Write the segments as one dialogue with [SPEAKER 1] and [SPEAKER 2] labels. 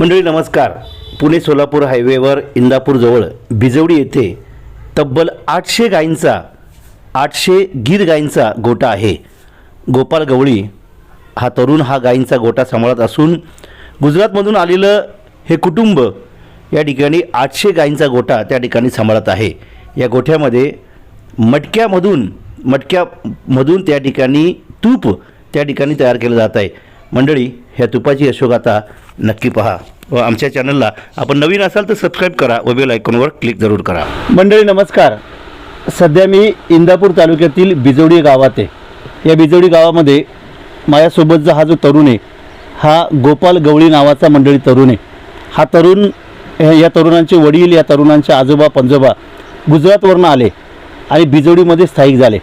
[SPEAKER 1] मंडळी नमस्कार. पुणे सोलापूर हायवेवर इंदापूरजवळ बिजवडी येथे तब्बल आठशे गायींचा आठशे गीर गायींचा गोटा आहे. गोपाल गवळी हा तरुण हा गायींचा गोटा सांभाळत असून गुजरातमधून आलेलं हे कुटुंब या ठिकाणी आठशे गायींचा गोटा त्या ठिकाणी सांभाळत आहे. या गोठ्यामध्ये मटक्यामधून मटक्यामधून त्या ठिकाणी तूप त्या ठिकाणी तयार केलं जात आहे. मंडळी ह्या तुपाची यशोगाथा नक्की पहा. व आमच्या चॅनलला आपण नवीन असाल तर सबस्क्राईब करा व बेल आयकॉनवर क्लिक जरूर करा. मंडळी नमस्कार. सध्या मी इंदापूर तालुक्यातील बिजवडी गावात आहे. या बिजवडी गावामध्ये माझ्यासोबतचा हा जो तरुण आहे हा गोपाल गवळी नावाचा मंडळी तरुण आहे. हा तरुण या तरुणांचे वडील या तरुणांचे आजोबा पंजोबा गुजरातवरनं आले आणि बिजवडीमध्ये स्थायिक झाले.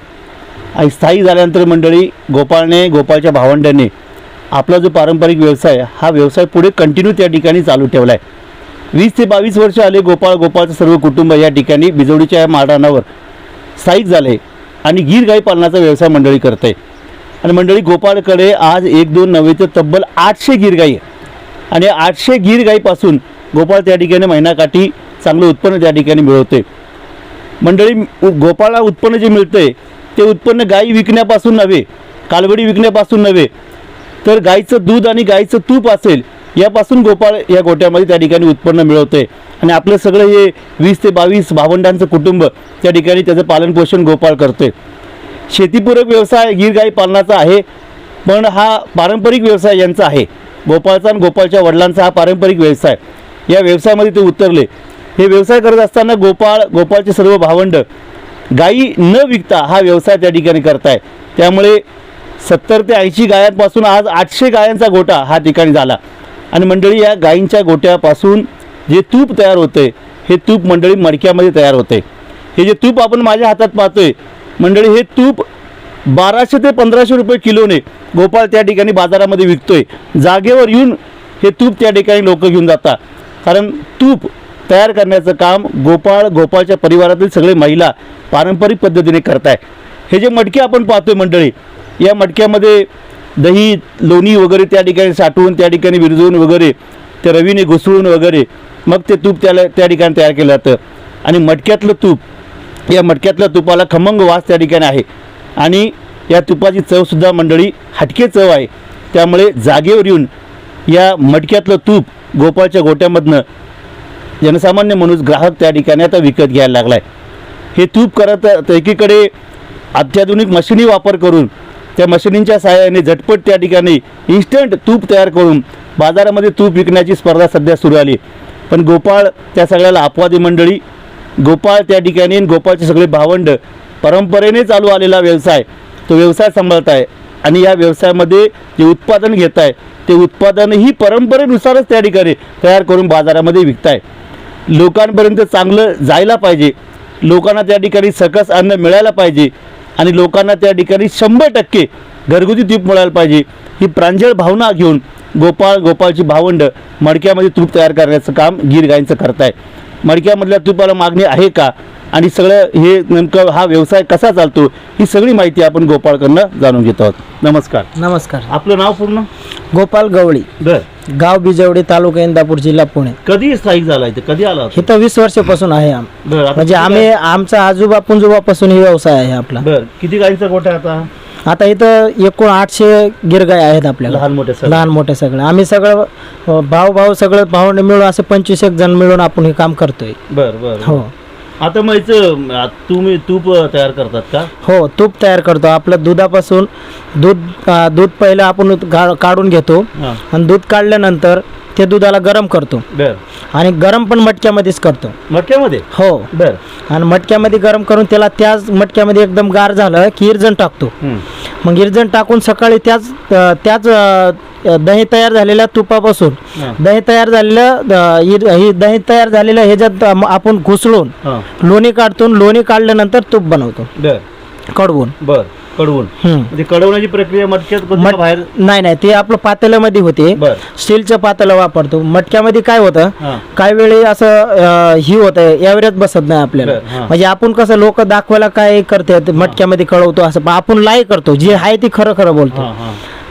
[SPEAKER 1] आणि स्थायिक झाल्यानंतर मंडळी गोपाळने गोपाळच्या भावंड्याने आपला जो पारंपरिक व्यवसाय हा व्यवसाय पुढे कंटिन्यू त्या ठिकाणी चालू ठेवला आहे वीस ते बावीस वर्ष आले गोपाळ गोपाळचं सर्व कुटुंब या ठिकाणी बिजवडीच्या या माडानावर स्थायिक झाले आणि गीर गाई पालनाचा व्यवसाय मंडळी करते आणि मंडळी गोपाळकडे आज एक दोन नव्हे तर तब्बल आठशे गिर गाई आणि आठशे गीर गाईपासून गोपाळ त्या ठिकाणी महिनाकाठी चांगलं उत्पन्न त्या ठिकाणी मिळवते मंडळी गोपाळला उत्पन्न जे मिळतंय ते उत्पन्न गाई विकण्यापासून नव्हे कालवडी विकण्यापासून नव्हे तर गाईचं दूध आणि गाईचं तूप असेल यापासून गोपाळ या गोट्यामध्ये त्या ठिकाणी उत्पन्न मिळवते आणि आपलं सगळं हे वीस ते बावीस भावंडांचं कुटुंब त्या ठिकाणी त्याचं पालनपोषण गोपाळ करते शेतीपूरक व्यवसाय गीर गाई पालनाचा आहे पण हा पारंपरिक व्यवसाय यांचा आहे. गोपाळचा आणि गोपाळच्या वडिलांचा हा पारंपरिक व्यवसाय. या व्यवसायामध्ये ते उतरले. हे व्यवसाय करत असताना गोपाळ गोपाळचे सर्व भावंड गायी न विकता हा व्यवसाय त्या ठिकाणी करताय. त्यामुळे सत्तर ते ऐंशी गायांपासून आज आठशे गायांचा गोटा हा ठिकाणी झाला. आणि मंडळी या गायींच्या गोट्यापासून जे तूप तयार होते हे तूप मंडळी मडक्यामध्ये तयार होते. हे जे तूप आपण माझ्या हातात पाहतोय मंडळी हे तूप बाराशे ते पंधराशे रुपये किलोने गोपाळ त्या ठिकाणी बाजारामध्ये विकतोय. जागेवर येऊन हे तूप त्या ठिकाणी लोक घेऊन जातात. कारण तूप तयार करण्याचं काम गोपाळ गोपाळच्या परिवारातील सगळे महिला पारंपरिक पद्धतीने करताय. हे जे मटके आपण पाहतोय मंडळी या मटक्यामध्ये दही लोणी वगैरे त्या ठिकाणी साठवून त्या ठिकाणी विरजवून वगैरे ते रवीने घुसळून वगैरे मग ते तूप त्याला त्या ठिकाणी तयार केलं जातं. आणि मटक्यातलं तूप या मटक्यातल्या तुपाला खमंग वास त्या ठिकाणी आहे. आणि या तुपाची चवसुद्धा मंडळी हटके चव आहे. त्यामुळे जागेवर येऊन या मटक्यातलं तूप गोपाळच्या गोट्यामधनं जनसामान्य माणूस ग्राहक त्या ठिकाणी आता विकत घ्यायला लागला आहे हे तूप करत एकीकडे अत्याधुनिक मशिनी वापर करून त्या मशिनींच्या सहाय्याने झटपट त्या ठिकाणी इन्स्टंट तूप तयार करून बाजारामध्ये तूप विकण्याची स्पर्धा सध्या सुरू आली. पण गोपाळ त्या सगळ्याला अपवादी मंडळी गोपाळ त्या ठिकाणी आणि गोपाळचे सगळे भावंड परंपरेने चालू आलेला व्यवसाय तो व्यवसाय सांभाळत आहे आणि या व्यवसायामध्ये जे उत्पादन घेत आहे ते उत्पादनही परंपरेनुसारच त्या ठिकाणी तयार करून बाजारामध्ये विकताय. लोकांपर्यंत चांगलं जायला पाहिजे. लोकांना त्या ठिकाणी सकस अन्न मिळायला पाहिजे. आणि लोकांना त्या ठिकाणी शंभर टक्के घरगुती तूप मिळायला पाहिजे. ही प्रांजळ भावना घेऊन गोपाळ गोपाळची भावंड मडक्यामध्ये तूप तयार करण्याचं काम गीर गायींचं करताय. मडक्यामधल्या तुपाला मागणी आहे का? आणि सगळं हे नेमकं हा व्यवसाय कसा चालतो? ही सगळी माहिती आपण गोपाळकडनं जाणून घेत आहोत. नमस्कार.
[SPEAKER 2] नमस्कार.
[SPEAKER 1] आपलं नाव पूर्ण?
[SPEAKER 2] गोपाल गवळी.
[SPEAKER 1] बर.
[SPEAKER 2] गाव बिजवडी तालुका इंदापूर जिल्हा पुणे.
[SPEAKER 1] कधी स्थायिक झाला इथे कधी आला होता?
[SPEAKER 2] इथं वीस वर्षापासून आहे आम
[SPEAKER 1] बर आता
[SPEAKER 2] म्हणजे
[SPEAKER 1] किती
[SPEAKER 2] आम्ही आमचा आजोबा पुंजोबापासून ही व्यवसाय आहे आपला.
[SPEAKER 1] गाय- बर किती गायीचा गोठा आहे आता?
[SPEAKER 2] आता इथं एकूण आठशे गिरगाय आहेत आपल्याला
[SPEAKER 1] लहान मोठे सगळे?
[SPEAKER 2] लहान मोठे सगळे. आम्ही सगळं अ, भाऊ भाऊ सगळं भाऊ मिळून असे पंचवीस एक जण मिळून आपण हे काम करतोय.
[SPEAKER 1] बर बर.
[SPEAKER 2] हो.
[SPEAKER 1] आता आ, तुम्ही तूप तयार करतात का?
[SPEAKER 2] हो तूप तयार करतो. आपलं दुधापासून दूध अ, दूध पहिलं आपण गा- काढून घेतो.
[SPEAKER 1] हा.
[SPEAKER 2] आणि दूध काढल्यानंतर ते दुधाला गरम करतो.
[SPEAKER 1] बर.
[SPEAKER 2] आणि गरम पण मटक्यामध्येच करतो.
[SPEAKER 1] मटक्यामध्ये?
[SPEAKER 2] हो.
[SPEAKER 1] बर.
[SPEAKER 2] आणि मटक्यामध्ये गरम करून त्याला त्याच मटक्यामध्ये एकदम गार झालं की इरजण टाकतो.
[SPEAKER 1] हम्म.
[SPEAKER 2] मग इरजण टाकून सकाळी त्याच अ, त्याच अ, दही तयार झालेल्या तुपापासून. दही तयार झालेलं ही दही तयार झालेलं ह्याच्यात आपण घुसळून लोणी काढतो लोणी काढल्यानंतर तूप बनवतो. कडवून.
[SPEAKER 1] बर कडवून. म्हणजे कडवण्याची प्रक्रिया मटक्यात कोणती
[SPEAKER 2] मट-
[SPEAKER 1] का बाहेर?
[SPEAKER 2] नाही नाही ते आपलं पातेल्यामध्ये होते.
[SPEAKER 1] बर.
[SPEAKER 2] स्टीलचं पातेलं वापरतो. मटक्यामध्ये काय होतं? काही वेळी असं ही होत एव्हरेज बसत नाही आपल्याला. म्हणजे आपण कसं लोक दाखवायला काय करते मटक्यामध्ये कळवतो असं पण आपण लाई करतो. जे आहे ते खरं खरं बोलतो.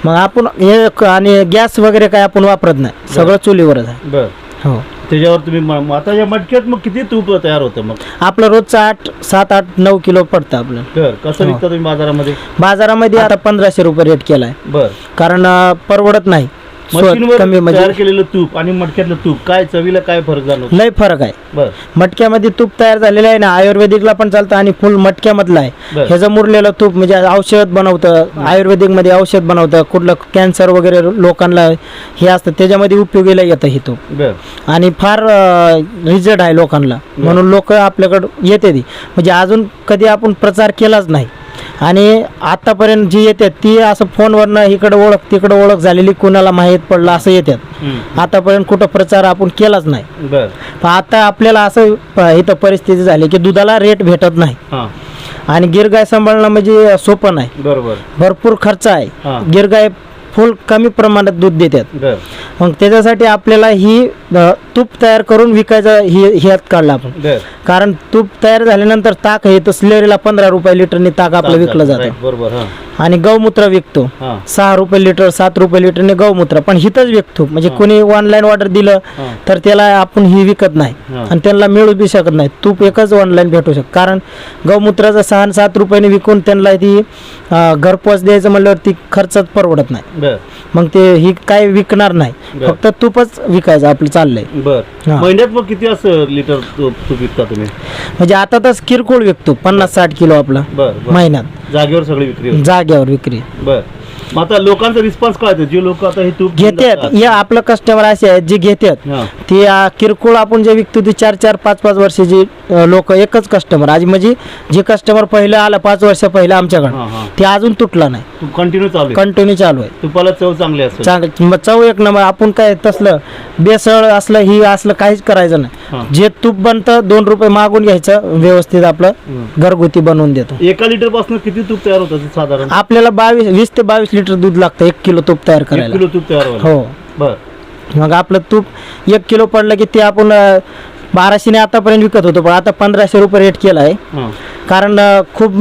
[SPEAKER 2] मग आपण हे क- आणि गॅस वगैरे काय आपण वापरत नाही. सगळं चुलीवरच आहे.
[SPEAKER 1] बर.
[SPEAKER 2] हो.
[SPEAKER 1] त्याच्यावर तुम्ही म- म- आता या मटक्यात मग किती तूप तयार होतं मग?
[SPEAKER 2] आपलं रोजचं आठ सात आठ नऊ किलो पडतं आपलं.
[SPEAKER 1] बर. कसं
[SPEAKER 2] हो.
[SPEAKER 1] विकता तुम्ही बाजारामध्ये?
[SPEAKER 2] बाजारामध्ये आता पंधराशे रुपये रेट केलाय.
[SPEAKER 1] बर.
[SPEAKER 2] कारण अं, परवडत नाही.
[SPEAKER 1] मशीनवर
[SPEAKER 2] कमी
[SPEAKER 1] तयार
[SPEAKER 2] म्हणजे
[SPEAKER 1] केलेलं तूप आणि मटक्यातलं तूप काय चवीला काय फरक जाणवतो?
[SPEAKER 2] लय फरक आहे.
[SPEAKER 1] बर.
[SPEAKER 2] मटक्यामध्ये तूप तयार झालेलं आहे ना आयुर्वेदिकला पण चालतं आणि फुल मटक्यामधलं आहे.
[SPEAKER 1] बर.
[SPEAKER 2] ह्याचं मुरलेलं तूप म्हणजे औषध बनवतं आयुर्वेदिकमध्ये औषध बनवतं कुठलं कॅन्सर वगैरे लोकांना हे असतं त्याच्यामध्ये उपयोगीला येतं हे तूप.
[SPEAKER 1] बर.
[SPEAKER 2] आणि फार रिझल्ट आहे लोकांना. म्हणून लोक आपल्याकडं येते ती. म्हणजे अजून कधी आपण प्रचार केलाच नाही. आणि आतापर्यंत जी येतात ती असं फोनवरनं इकडं ओळख तिकडं ओळख झालेली कुणाला माहीत पडलं असं येतात. आतापर्यंत कुठं प्रचार आपण केलाच नाही.
[SPEAKER 1] बर.
[SPEAKER 2] पण आता आपल्याला असं इथं परिस्थिती झाली की दुधाला रेट भेटत नाही. आणि गिरगाय सांभाळणं म्हणजे सोपं नाही.
[SPEAKER 1] बरोबर.
[SPEAKER 2] भरपूर खर्च. आहे. गिरगाय फुल कमी प्रमाणात दूध देतात. मग त्याच्यासाठी आपल्याला ही अ, तूप तयार करून विकायचं ही ह्यात काढलं आपण. कारण तूप तयार झाल्यानंतर ताक हे तर स्लेरीला पंधरा रुपये लिटरने ताक आपलं विकलं जातं.
[SPEAKER 1] बरोबर हा.
[SPEAKER 2] आणि गौमूत्र विकतो.
[SPEAKER 1] हा.
[SPEAKER 2] सहा रुपये लिटर सात रुपये लिटरने गौमूत्र. पण हिथंच विकतो. म्हणजे कोणी ऑनलाईन ऑर्डर दिलं
[SPEAKER 1] हा.
[SPEAKER 2] तर त्याला आपण ही विकत नाही.
[SPEAKER 1] हा.
[SPEAKER 2] आणि त्यांना मिळू बी शकत नाही. तूप एकच ऑनलाईन भेटू शकत. कारण गौमूत्राचं सहा आणि सात रुपयाने विकून त्यांना ती अं, घरपोच द्यायचं म्हणल्यावर ती खर्चात परवडत नाही.
[SPEAKER 1] बर.
[SPEAKER 2] मग ते ही काय विकणार नाही.
[SPEAKER 1] बर.
[SPEAKER 2] फक्त तूपच विकायचं आपलं चाललंय.
[SPEAKER 1] बर.
[SPEAKER 2] हा.
[SPEAKER 1] महिन्यात मग किती असं लिटर तूप तूप विकता तुम्ही?
[SPEAKER 2] म्हणजे आता तर किरकोळ विकतो. पन्नास साठ किलो आपला
[SPEAKER 1] बर बर.
[SPEAKER 2] महिन्यात.
[SPEAKER 1] जागेवर सगळी विक्री होते.
[SPEAKER 2] जाग्यावर विक्री.
[SPEAKER 1] बर. मग आता लोकांचा रिस्पॉन्स काय जे लोक आता हे तूप घेऊन
[SPEAKER 2] घेतात.
[SPEAKER 1] जातात.
[SPEAKER 2] आपलं कस्टमर असे आहेत जे घेतात.
[SPEAKER 1] हा.
[SPEAKER 2] ती किरकोळ आपण जे विकतो ती चार चार पाच पाच वर्षाची लोक एकच कस्टमर आज म्हणजे जे कस्टमर पहिलं आलं पाच वर्ष पहिलं आमच्याकडे
[SPEAKER 1] हा हा.
[SPEAKER 2] ते अजून तुटला नाही.
[SPEAKER 1] तूप कंटिन्यू चालू आहे.
[SPEAKER 2] कंटिन्यू चालू आहे.
[SPEAKER 1] तुपाला चव चांगली असते
[SPEAKER 2] चांगलं. मग चव एक नंबर. आपण काय तसलं बेसळ असलं ही असलं काहीच करायचं
[SPEAKER 1] हा.
[SPEAKER 2] नाही जे तूप बनतं दोन रुपये मागून घ्यायचं व्यवस्थित आपलं. घरगुती बनवून देतो.
[SPEAKER 1] एका लिटरपासून किती तूप तयार होतं साधारण?
[SPEAKER 2] आपल्याला बावीस वीस ते बावीस लिटर दूध लागतं एक किलो तूप तयार
[SPEAKER 1] एक
[SPEAKER 2] करायला.
[SPEAKER 1] किलो तूप तयार व्हायला.
[SPEAKER 2] हो.
[SPEAKER 1] बर.
[SPEAKER 2] मग आपलं तूप एक किलो पडलं की ते आपण अं, बाराशेने आतापर्यंत विकत होतो पण आता पंधराशे रुपये रेट केला आहे
[SPEAKER 1] हा.
[SPEAKER 2] कारण अं, खूप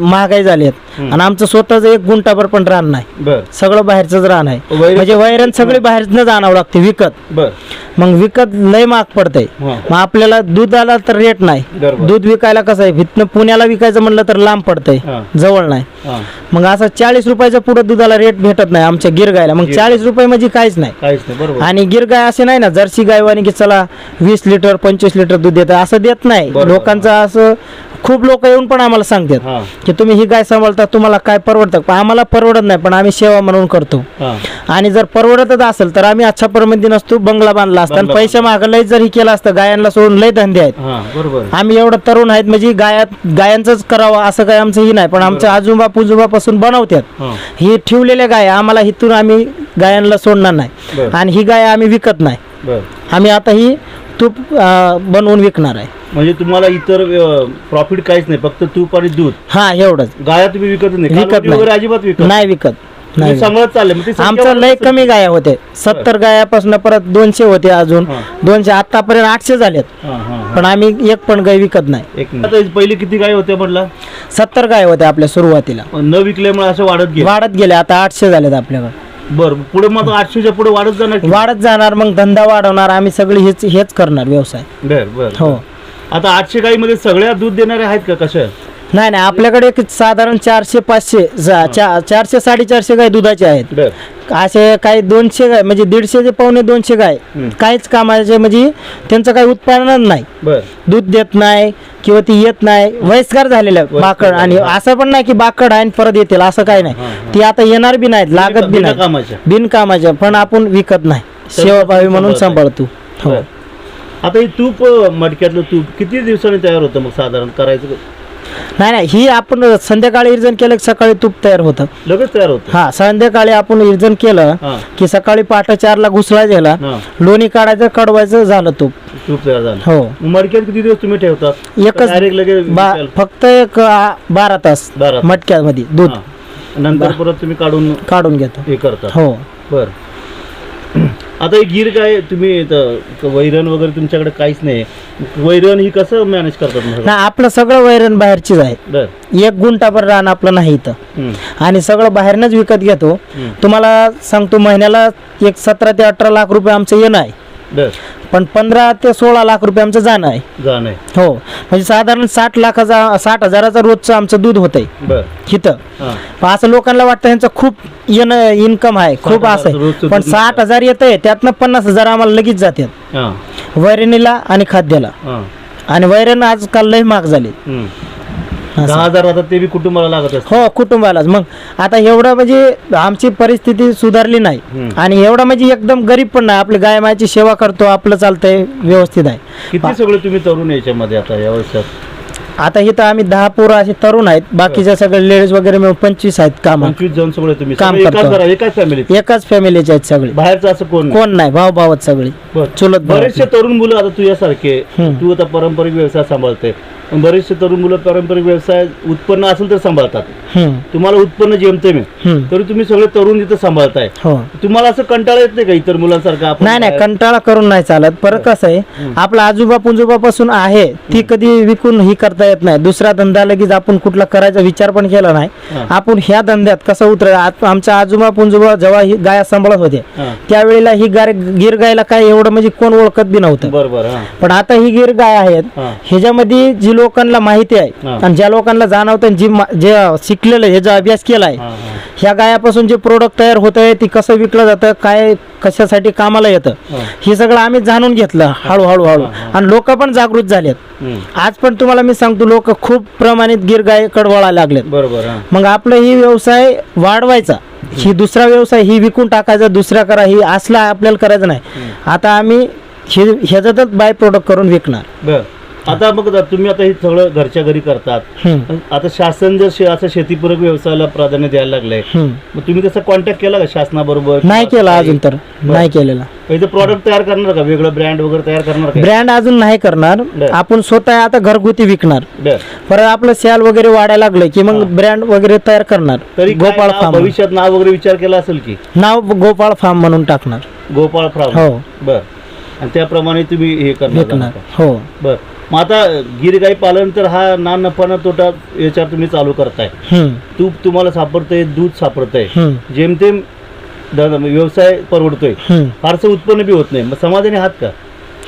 [SPEAKER 2] महागाई झाली आहेत. आणि आमचं स्वतःच एक गुंटाभर पण रान नाही.
[SPEAKER 1] बर.
[SPEAKER 2] सगळं बाहेरचंच रान आहे.
[SPEAKER 1] वैरण-
[SPEAKER 2] म्हणजे वैरण सगळी बाहेरच आणावं लागते विकत.
[SPEAKER 1] बर.
[SPEAKER 2] मग विकत लय महाग पडतंय.
[SPEAKER 1] हा.
[SPEAKER 2] मग आपल्याला दुधाला तर रेट नाही.
[SPEAKER 1] बरोबर.
[SPEAKER 2] दूध विकायला कसं आहे? इथनं पुण्याला विकायचं म्हणलं तर लांब पडतंय.
[SPEAKER 1] हा.
[SPEAKER 2] जवळ नाही.
[SPEAKER 1] हा.
[SPEAKER 2] मग असं चाळीस रुपयाच्या पुढे दुधाला रेट भेटत नाही आमच्या गिरगायला. मग
[SPEAKER 1] गिर-
[SPEAKER 2] चाळीस रुपये म्हणजे काहीच नाही.
[SPEAKER 1] काहीच नाही बरोबर.
[SPEAKER 2] आणि गिर गाय असे नाही ना जर्सी गायवानी की चला वीस लिटर पंचवीस लिटर दूध देतं असं देत नाही.
[SPEAKER 1] बरोबर.
[SPEAKER 2] लोकांचं असं खूप लोक येऊन पण आम्हाला सांगतात की तुम्ही ही गाय सांभाळता तुम्हाला काय परवडतं? पण आम्हाला परवडत नाही पण आम्ही सेवा म्हणून करतो.
[SPEAKER 1] हा.
[SPEAKER 2] आणि जर परवडतच असेल तर आम्ही अच्छा परमंदी नसतो बंगला बांधला असता. आणि
[SPEAKER 1] बंगला
[SPEAKER 2] पैसे मागं लय जर ही केला असतं गायांना सोडून लय धंदे आहेत.
[SPEAKER 1] हा बरोबर.
[SPEAKER 2] आम्ही एवढं तरुण आहेत म्हणजे गायात गायांचंच करावं असं काय आमचं ही नाही. पण आमचं आजोबा पुजोबापासून बनवतात.
[SPEAKER 1] हा.
[SPEAKER 2] ही ठेवलेल्या गाय आम्हाला इथून आम्ही गायांना सोडणार नाही.
[SPEAKER 1] बरं.
[SPEAKER 2] आणि ही गाय आम्ही विकत नाही.
[SPEAKER 1] बर.
[SPEAKER 2] आम्ही आता ही तूप अं, बनवून विकणार आहे
[SPEAKER 1] म्हणजे तुम्हाला इतर प्रॉफिट काहीच नाही फक्त तूप आणि दूध
[SPEAKER 2] हा एवढंच
[SPEAKER 1] गाया तुम्ही विकत नाही
[SPEAKER 2] विकत नाही.
[SPEAKER 1] वगैरे अजिबात विकत
[SPEAKER 2] नाही विकत
[SPEAKER 1] तुम्ही
[SPEAKER 2] नाही विकत.
[SPEAKER 1] सांभाळत चालले मग ते संख्या
[SPEAKER 2] आमचं लय. कमी गाया होते सत्तर गायापासून परत दोनशे होते अजून
[SPEAKER 1] हा.
[SPEAKER 2] दोनशे आतापर्यंत आठशे झालेत
[SPEAKER 1] हा, हा, हा.
[SPEAKER 2] पण आम्ही एक पण गाय विकत नाही
[SPEAKER 1] एक मिनिट. आता पहिले किती गाय होत्या म्हटलं
[SPEAKER 2] सत्तर गाय होत्या आपल्या सुरुवातीला
[SPEAKER 1] न विकल्यामुळे असं वाढत गेलं
[SPEAKER 2] वाढत गेले आता आठशे झालेत आपल्याकडे
[SPEAKER 1] बर पुढे मग आठशेच्या पुढे वाढत जाणार की?
[SPEAKER 2] वाढत जाणार मग धंदा वाढवणार आम्ही सगळे हेच हेच करणार व्यवसाय.
[SPEAKER 1] बर बर
[SPEAKER 2] हो.
[SPEAKER 1] आता आठशे गाईमध्ये सगळ्या दूध देणारे आहेत का कशा?
[SPEAKER 2] नाही नाही आपल्याकडे एक साधारण चारशे पाचशे जा- चा- चारशे साडेचारशे गाय दुधाचे आहेत.
[SPEAKER 1] बर.
[SPEAKER 2] असे काही दोनशे गाय म्हणजे दीडशे ते पावणे दोनशे गाय
[SPEAKER 1] हम्म.
[SPEAKER 2] काहीच कामाचे म्हणजे त्यांचं काही उत्पादनच नाही.
[SPEAKER 1] बर.
[SPEAKER 2] दूध देत नाही किंवा ती येत नाही. वयस्कर झालेलं बाकड आणि. असं पण नाही की बाकड आहे आणि परत येतील असं काही
[SPEAKER 1] हा,
[SPEAKER 2] नाही. ती आता येणार बी नाहीत लागत बी नाही
[SPEAKER 1] कामाच्या
[SPEAKER 2] बिनकामाच्या पण आपण विकत नाही. सेवा पाहावी म्हणून सांभाळतो. हो.
[SPEAKER 1] आता हे तूप अं, मडक्यातलं तूप किती दिवसांनी तयार होतं मग साधारण? करायचं
[SPEAKER 2] नाही नाही ही आपण संध्याकाळी इर्जन केलं की सकाळी तूप तयार होतं.
[SPEAKER 1] लगेच तयार होतं?
[SPEAKER 2] हा संध्याकाळी आपण इर्जन केलं
[SPEAKER 1] हा.
[SPEAKER 2] की सकाळी पहाटे चारला घुसला गेला
[SPEAKER 1] हा.
[SPEAKER 2] लोणी काढायचं कडवायचं झालं तूप.
[SPEAKER 1] तूप तयार झालं.
[SPEAKER 2] हो.
[SPEAKER 1] मडक्यात किती दिवस तुम्ही ठेवतात
[SPEAKER 2] एकच
[SPEAKER 1] डायरेक्ट लगेच
[SPEAKER 2] बा
[SPEAKER 1] विकायला?
[SPEAKER 2] फक्त एक आ, बारा तास
[SPEAKER 1] बारा तास.
[SPEAKER 2] मटक्यामध्ये दूध.
[SPEAKER 1] हा. नंतर परत तुम्ही काढून
[SPEAKER 2] काढून घेतो.
[SPEAKER 1] हे करता.
[SPEAKER 2] हो.
[SPEAKER 1] बर. आता ही गीर गाय तुम्ही इथं वैरण वगैरे तुमच्याकडे काहीच नाही. वैरण ही कसं मॅनेज करतात मग?
[SPEAKER 2] ना आपलं सगळं वैरण बाहेरचीच आहे.
[SPEAKER 1] बर.
[SPEAKER 2] एक गुंठाभर रान आपलं नाही इथं.
[SPEAKER 1] हम्म.
[SPEAKER 2] आणि सगळं बाहेरनच विकत घेतो.
[SPEAKER 1] हम्म.
[SPEAKER 2] तुम्हाला सांगतो महिन्याला एक सतरा ते अठरा लाख रुपये आमचं येणं आहे.
[SPEAKER 1] बर.
[SPEAKER 2] पण पंधरा ते सोळा लाख रुपये आमचं जाणं आहे.
[SPEAKER 1] जाण आहे.
[SPEAKER 2] हो. म्हणजे साधारण साठ लाखाचा साठ हजाराचा रोजचं आमचं दूध होत आहे
[SPEAKER 1] बर.
[SPEAKER 2] इथं.
[SPEAKER 1] हां.
[SPEAKER 2] पण असं लोकांना वाटतं यांचं खूप येणं इन्कम आहे खूप असं
[SPEAKER 1] रोजचं
[SPEAKER 2] आहे पण
[SPEAKER 1] दूध
[SPEAKER 2] साठ हजार येत आहे त्यातनं पन्नास हजार आम्हाला लगेच जातात
[SPEAKER 1] हां.
[SPEAKER 2] वैरणीला आणि खाद्याला.
[SPEAKER 1] हां.
[SPEAKER 2] आणि वैरण आजकाल लय महाग झाली
[SPEAKER 1] हम्म. दहा हजार आता ते बी कुटुंबाला लागत असते
[SPEAKER 2] हो कुटुंबालाच. मग आता एवढं म्हणजे आमची परिस्थिती सुधारली नाही. आणि एवढं म्हणजे एकदम गरीब पण नाही. आपल्या गाय मायची सेवा करतो आपलं चालतंय व्यवस्थित आहे.
[SPEAKER 1] किती सगळे तुम्ही तरुण याच्यामध्ये आता या वर्षात?
[SPEAKER 2] आता इथं आम्ही दहा पोरं असे तरुण आहेत. बाकीच्या सगळे लेडीज वगैरे मिळून पंचवीस आहेत काम.
[SPEAKER 1] पंचवीस जण सगळे तुम्ही.
[SPEAKER 2] काम
[SPEAKER 1] सगळे एकाच
[SPEAKER 2] करतो.
[SPEAKER 1] घरा एकाच
[SPEAKER 2] एकाच फॅमिलीचे आहेत सगळे.
[SPEAKER 1] बाहेरचं असं कोण नाही.
[SPEAKER 2] कोण नाही भाऊ भावत सगळे.
[SPEAKER 1] बरं.
[SPEAKER 2] चुलत भाऊ.
[SPEAKER 1] बरेचसे तरुण मुलं आता तुझ्यासारखे. तू आता पारंपरिक व्यवसाय सांभाळते बरेचसे तरुण मुलं पारंपरिक व्यवसाय उत्पन्न असेल तर सांभाळतात. तुम्हाला उत्पन्न आहे
[SPEAKER 2] हम्म.
[SPEAKER 1] तरी तुम्ही सगळे तरुण इथं सांभाळताय.
[SPEAKER 2] हो.
[SPEAKER 1] तुम्हाला असं कंटाळा येत नाही का इतर मुलांसारखं
[SPEAKER 2] नाही नाही कंटाळा करून नाही चालत. परत कसं आहे आपला आजोबा पुंजोबापासून आहे ती कधी विकून ही करता येत नाही. दुसरा धंदा लगेच आपण कुठला करायचा विचार पण केला नाही.
[SPEAKER 1] हा.
[SPEAKER 2] आपण ह्या धंद्यात कसं उतर आमच्या आजोबा पुंजोबा जेव्हा ही गाया सांभाळत होते
[SPEAKER 1] हा.
[SPEAKER 2] त्यावेळेला ही गाय गिर गायला काय एवढं म्हणजे कोण ओळखत बी नव्हतं.
[SPEAKER 1] बरं बरं हा.
[SPEAKER 2] पण आता ही गिर गाय आहेत
[SPEAKER 1] हा.
[SPEAKER 2] ह्याच्यामध्ये जी लोकांना माहिती आहे.
[SPEAKER 1] हा.
[SPEAKER 2] आणि ज्या लोकांना जाणवतं जी जे शिकलेलं ह्याचा अभ्यास केला आहे
[SPEAKER 1] हा, हा.
[SPEAKER 2] ह्या गायापासून जे प्रोडक्ट तयार होत आहे ती कसं विकलं जातं काय कशासाठी कामाला येतं
[SPEAKER 1] हा.
[SPEAKER 2] हे सगळं आम्ही जाणून घेतलं हळूहळू हळू. आणि लोक पण जागृत झालेत. आज पण तुम्हाला मी सांगतो लोक खूप प्रमाणित गिर गायकडे वळायला लागलेत
[SPEAKER 1] हा.
[SPEAKER 2] मग आपलं ही व्यवसाय वाढवायचा. ही दुसरा व्यवसाय ही विकून टाकायचा दुसरा करा ही असला आपल्याला करायचं नाही. आता आम्ही हे ह्याच्यातच बाय प्रोडक्ट करून विकणार.
[SPEAKER 1] आता मग तुम्ही आता हे सगळं घरच्या घरी करतात. आता शासन जर असं शेतीपूरक व्यवसायाला प्राधान्य द्यायला लागलंय. मग तुम्ही तसा कॉन्टॅक्ट केला का शासनाबरोबर?
[SPEAKER 2] नाही केला अजून तर. नाही केलेला.
[SPEAKER 1] प्रॉडक्ट तयार करणार का? वेगळं ब्रँड वगैरे तयार करणार का?
[SPEAKER 2] ब्रँड अजून नाही करणार. आपण स्वतः आता घरगुती विकणार. परत आपलं सॅल वगैरे वाढायला लागलं की मग ब्रँड वगैरे तयार करणार.
[SPEAKER 1] तरी
[SPEAKER 2] गोपाळ फार्म
[SPEAKER 1] भविष्यात नाव वगैरे विचार केला असेल की?
[SPEAKER 2] नाव गोपाळ फार्म म्हणून टाकणार.
[SPEAKER 1] गोपाळ फार्म
[SPEAKER 2] हो.
[SPEAKER 1] बर. आणि त्याप्रमाणे तुम्ही हे करणार?
[SPEAKER 2] हो.
[SPEAKER 1] बर. मग आता गिरगाई पालन तर हा ना नफा ना तोटा याच्यावर तुम्ही चालू करताय. तूप तुम्हाला सापडतंय दूध सापडतंय. जेमतेम व्यवसाय परवडतोय. फारसं उत्पन्न बी होत नाही. मग समाधानी आहात का?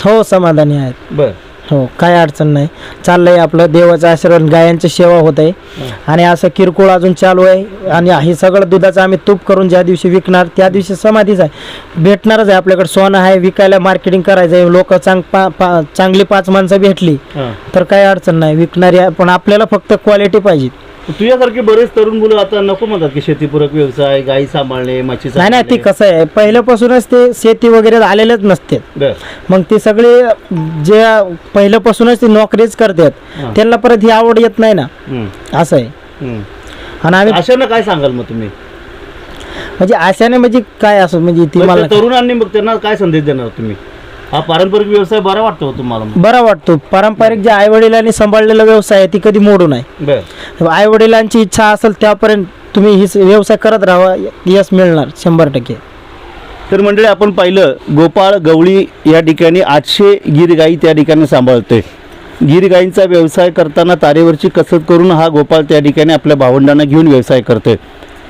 [SPEAKER 2] हो समाधानी आहेत.
[SPEAKER 1] बर.
[SPEAKER 2] हो काय अडचण नाही. चाललंय आपलं देवाचं आशीर्वाद गायांची सेवा होत आहे. आणि असं किरकोळ अजून चालू आहे. आणि हे सगळं दुधाचं आम्ही तूप करून ज्या दिवशी विकणार त्या दिवशी समाधीच आहे. भेटणारच आहे आपल्याकडे. सोनं आहे विकायला मार्केटिंग करायचं आहे लोक चांग पा पा- चांगली पाच माणसं भेटली. तर काही अडचण नाही. विकणारी आहे पण आपल्याला फक्त क्वालिटी पाहिजे.
[SPEAKER 1] तुझ्यासारखे बरेच तरुण मुलं आता नको म्हणतात की शेतीपूरक व्यवसाय गाई सांभाळणे मच्छी
[SPEAKER 2] नाही नाही ती. कसं आहे पहिल्यापासूनच ते शेती वगैरे आलेलेच नसते.
[SPEAKER 1] बर.
[SPEAKER 2] मग ते सगळे जे पहिल्यापासूनच ते नोकरीच करतात. त्यांना परत ही आवड येत नाही ना.
[SPEAKER 1] हम्म,
[SPEAKER 2] असं आहे.
[SPEAKER 1] हम्म.
[SPEAKER 2] आणि आम्ही
[SPEAKER 1] अशांना काय सांगाल मग तुम्ही?
[SPEAKER 2] म्हणजे आशाने म्हणजे काय असं म्हणजे ती
[SPEAKER 1] मग
[SPEAKER 2] मला
[SPEAKER 1] त्या तरुणांनी मग त्यांना काय संदेश देणार तुम्ही? हा पारंपरिक व्यवसाय बरा वाटतो तुम्हाला?
[SPEAKER 2] बरा वाटतो. पारंपरिक जे आई वडिलांनी सांभाळलेला व्यवसाय आहे ती कधी मोडू नये
[SPEAKER 1] बर.
[SPEAKER 2] आई वडिलांची इच्छा असेल त्यापर्यंत तुम्ही ही व्यवसाय करत राहा यश मिळणार शंभर टक्के.
[SPEAKER 1] तर मंडळी आपण पाहिलं गोपाळ गवळी या ठिकाणी आठशे गिरगाई त्या ठिकाणी सांभाळतोय गिरगाईंचा व्यवसाय करताना तारेवरची कसरत करून हा गोपाळ त्या ठिकाणी आपल्या भावंडांना घेऊन व्यवसाय करतोय.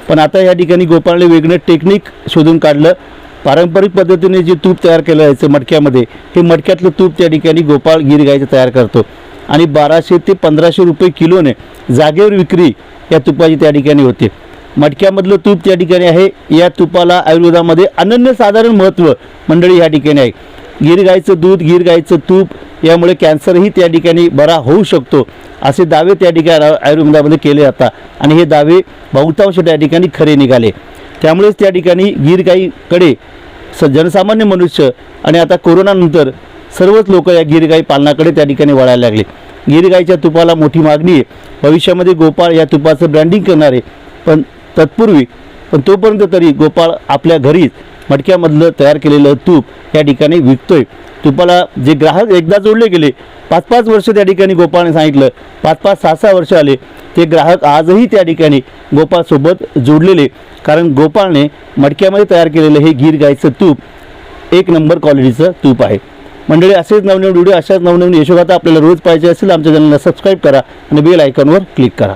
[SPEAKER 1] पण आता या ठिकाणी गोपाळने वेगळं टेक्निक शोधून काढलं. पारंपरिक पद्धतीने जे तूप तयार केलं जायचं मटक्यामध्ये हे मटक्यातलं तूप त्या ठिकाणी गोपाळ गिरगाईचं तयार करतो. आणि बाराशे ते पंधराशे रुपये किलोने जागेवर विक्री या तुपाची त्या ठिकाणी होते. मटक्यामधलं तूप त्या ठिकाणी आहे. या तुपाला आयुर्वेदामध्ये अनन्यसाधारण महत्त्व मंडळी या ठिकाणी आहे. गिरगायचं दूध गिरगायचं तूप यामुळे कॅन्सरही त्या ठिकाणी बरा होऊ शकतो असे दावे त्या ठिकाणी आयुर्वेदामध्ये केले जातात. आणि हे दावे बहुतांश त्या ठिकाणी खरे निघाले. त्यामुळेच त्या ठिकाणी गीरगाईकडे स जनसामान्य मनुष्य आणि आता कोरोनानंतर सर्वच लोक या गिरगाई पालनाकडे त्या ठिकाणी वळायला लागले. गिरगाईच्या तुपाला मोठी मागणी आहे. भविष्यामध्ये गोपाळ या तुपाचं ब्रँडिंग करणारे. पण तत्पूर्वी पण तोपर्यंत तरी गोपाळ आपल्या घरीच मटक्यामधलं तयार केलेलं तूप या ठिकाणी विकतोय. तुपाला जे ग्राहक एकदा जोडले गेले पाच पाच वर्ष त्या ठिकाणी गोपाळने सांगितलं पाच पाच सहा सहा वर्ष आले ते ग्राहक आजही त्या ठिकाणी गोपाळसोबत जोडलेले. कारण गोपाळने मटक्यामध्ये तयार केलेलं हे गीर गाईचं तूप एक नंबर क्वालिटीचं तूप आहे. मंडळी असेच नवनवीन व्हिडिओ अशाच नवनवीन यशोगाथा आपल्याला रोज पाहिजे असेल आमच्या चॅनलला सबस्क्राईब करा आणि बेल आयकॉनवर क्लिक करा.